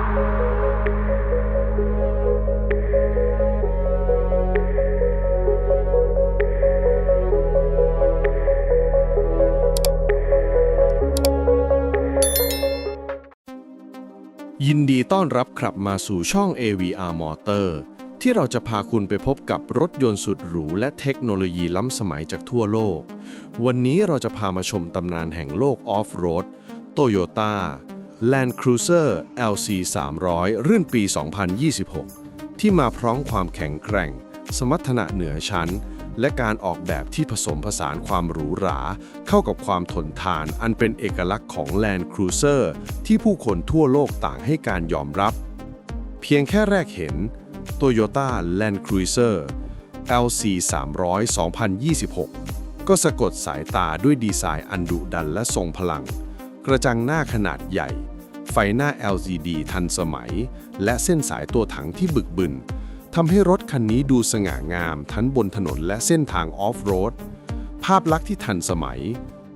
ยินดีต้อนรับครับมาสู่ช่อง AVR Motor ที่เราจะพาคุณไปพบกับรถยนต์สุดหรู และเทคโนโลยีล้ำสมัยจากทั่วโลก วันนี้เราจะพามาชมตำนานแห่งโลกออฟโรด Toyota Land Cruiser LC 300 รุ่นปี 2026 ที่มาพร้อมความแข็งแกร่ง สมรรถนะเหนือชั้น และการออกแบบที่ผสมผสานความหรูหรา เข้ากับความทนทานอันเป็นเอกลักษณ์ของ Land Cruiser ที่ผู้คนทั่วโลกต่างให้การยอมรับ เพียงแค่แรกเห็น Toyota Land Cruiser LC 300 2026 ก็สะกดสายตาด้วยดีไซน์อันดุดันและทรงพลัง กระจังหน้าขนาดใหญ่ ไฟหน้า LCD ทันสมัย และเส้นสายตัวถังที่บึกบึนทำให้รถคันนี้ดูสง่างามทั้งบนถนนและเส้นทางออฟโรด ภาพลักษณ์ที่ทันสมัย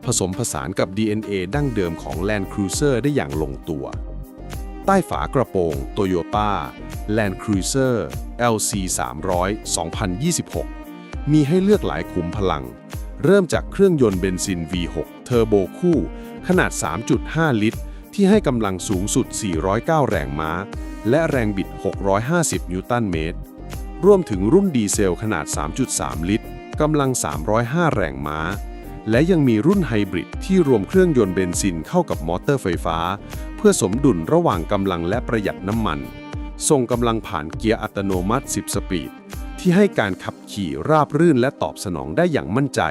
ผสมผสานกับ DNA ดั้งเดิมของ Land Cruiser ได้อย่างลงตัว ใต้ฝากระโปรง Toyota Land Cruiser LC 300 2026 มีให้เลือกหลายขุมพลัง เริ่มจากเครื่องยนต์เบนซิน V6 เทอร์โบคู่ ขนาด 3.5 ลิตร ที่ให้กำลังสูงสุด 409 แรงม้า และแรงบิด 650 นิวตันเมตร รวมถึงรุ่นดีเซลขนาด 3.3 ลิตร กำลัง 305 แรงม้า และยังมีรุ่นไฮบริดที่รวมเครื่องยนต์เบนซินเข้ากับมอเตอร์ไฟฟ้า เพื่อสมดุลระหว่างกำลังและประหยัดน้ำมัน ส่งกำลังผ่านเกียร์อัตโนมัติ 10 สปีดที่ให้การขับขี่ราบรื่นและตอบสนองได้อย่างมั่นใจ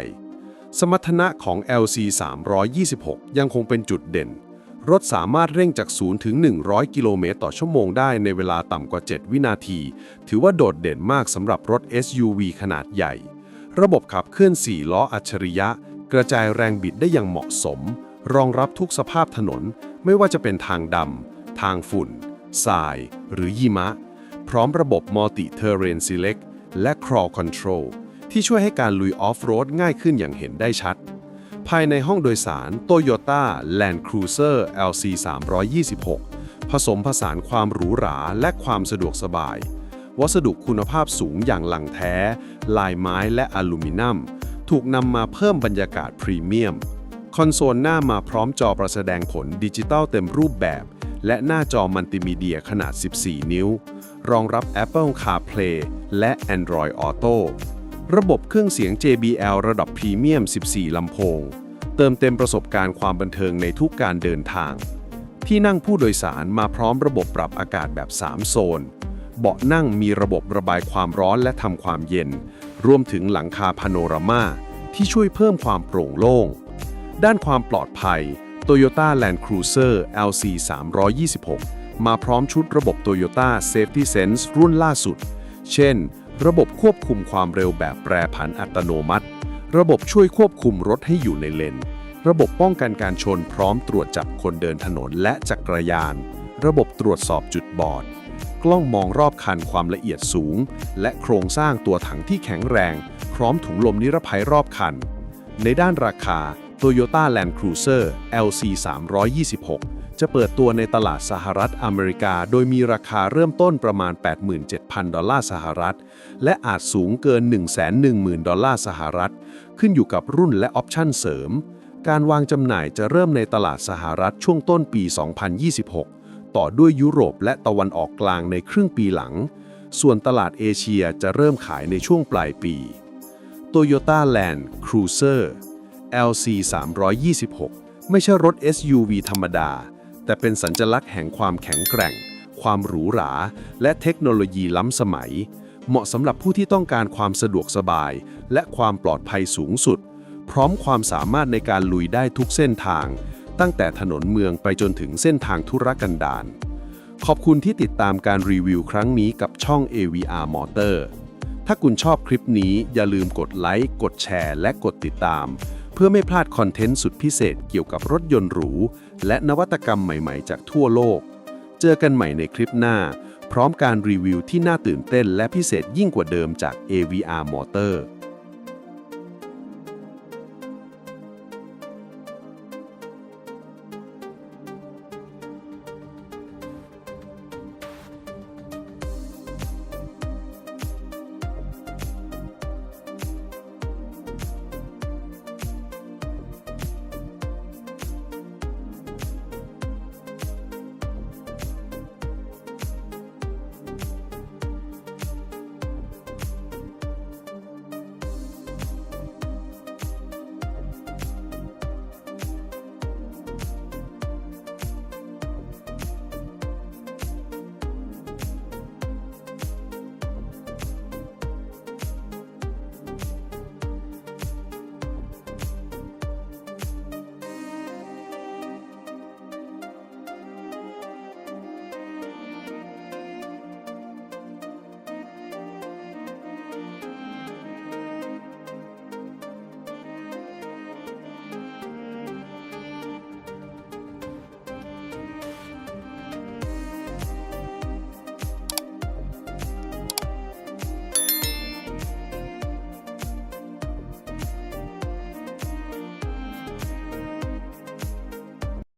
สมรรถนะของ LC 326 ยังคงเป็นจุดเด่น รถสามารถเร่งจาก 0 ถึง 100 กิโลเมตรต่อชั่วโมงได้ในเวลาต่ำกว่า 7 วินาที ถือว่าโดดเด่นมากสำหรับรถ SUV ขนาดใหญ่ ระบบขับเคลื่อน 4 ล้ออัจฉริยะ กระจายแรงบิดได้อย่างเหมาะสม รองรับทุกสภาพถนน ไม่ว่าจะเป็นทางดำ ทางฝุ่น ทราย หรือหิมะ พร้อมระบบ Multi Terrain Select และ Crawl Control ที่ช่วยให้การลุยออฟโรดง่ายขึ้นอย่างเห็นได้ชัด ภายในห้องโดยสาร Toyota Land Cruiser LC 326 ผสมผสานความหรูหราและความสะดวกสบาย วัสดุคุณภาพสูงอย่างหลังแท้ ลายไม้และอลูมิเนียม ถูกนำมาเพิ่มบรรยากาศพรีเมียม คอนโซลหน้ามาพร้อมจอประแสดงผลดิจิตอลเต็มรูปแบบ และหน้าจอมัลติมีเดียขนาด 14 นิ้ว รองรับ Apple CarPlay และ Android Auto ระบบเครื่องเสียง JBL ระดับพรีเมียม 14 ลำโพง เติมเต็มประสบการณ์ความบันเทิงในทุกการเดินทาง ที่นั่งผู้โดยสารมาพร้อมระบบปรับอากาศแบบ 3 โซน เบาะนั่งมีระบบระบายความร้อนและทำความเย็น รวมถึงหลังคาพาโนรามาที่ช่วยเพิ่มความโปร่งโล่ง ด้านความปลอดภัย Toyota Land Cruiser LC 326 มาพร้อมชุดระบบ Toyota Safety Sense รุ่นล่าสุด เช่น ระบบควบคุมความเร็วแบบแปรผันอัตโนมัติ ระบบช่วยควบคุมรถให้อยู่ในเลน ระบบป้องกันการชนพร้อมตรวจจับคนเดินถนนและจักรยาน ระบบตรวจสอบจุดบอด กล้องมองรอบคันความละเอียดสูง และโครงสร้างตัวถังที่แข็งแรง พร้อมถุงลมนิรภัยรอบคัน ในด้านราคา Toyota Land Cruiser LC 326 จะเปิดตัวในตลาดสหรัฐอเมริกา โดยมีราคาเริ่มต้นประมาณ 87,000 ดอลลาร์สหรัฐ และอาจสูงเกิน 110,000 ดอลลาร์สหรัฐ ขึ้นอยู่กับรุ่นและออปชั่นเสริม การวางจำหน่ายจะเริ่มในตลาดสหรัฐช่วงต้นปี 2026 ต่อด้วยยุโรปและตะวันออกกลางในครึ่งปีหลัง ส่วนตลาดเอเชียจะเริ่มขายในช่วงปลายปี Toyota Land Cruiser LC 326 ไม่ใช่รถ SUV ธรรมดา แต่เป็นสัญลักษณ์แห่งความแข็งแกร่ง ความหรูหรา และเทคโนโลยีล้ำสมัย เหมาะสำหรับผู้ที่ต้องการความสะดวกสบาย และความปลอดภัยสูงสุด พร้อมความสามารถในการลุยได้ทุกเส้นทาง ตั้งแต่ถนนเมืองไปจนถึงเส้นทางธุรกันดารขอบคุณที่ติดตามการรีวิวครั้งนี้กับช่อง AVR Motor ถ้าคุณชอบคลิปนี้อย่าลืมกดไลค์ กดแชร์ และกดติดตาม พื่อไม่พลาดคอนเทนต์สุดพิเศษเกี่ยวกับรถยนต์หรู และนวัตกรรมใหม่ๆ จากทั่วโลก เจอกันใหม่ในคลิปหน้า พร้อมการรีวิวที่น่าตื่นเต้นและพิเศษยิ่งกว่าเดิมจาก AVR Motor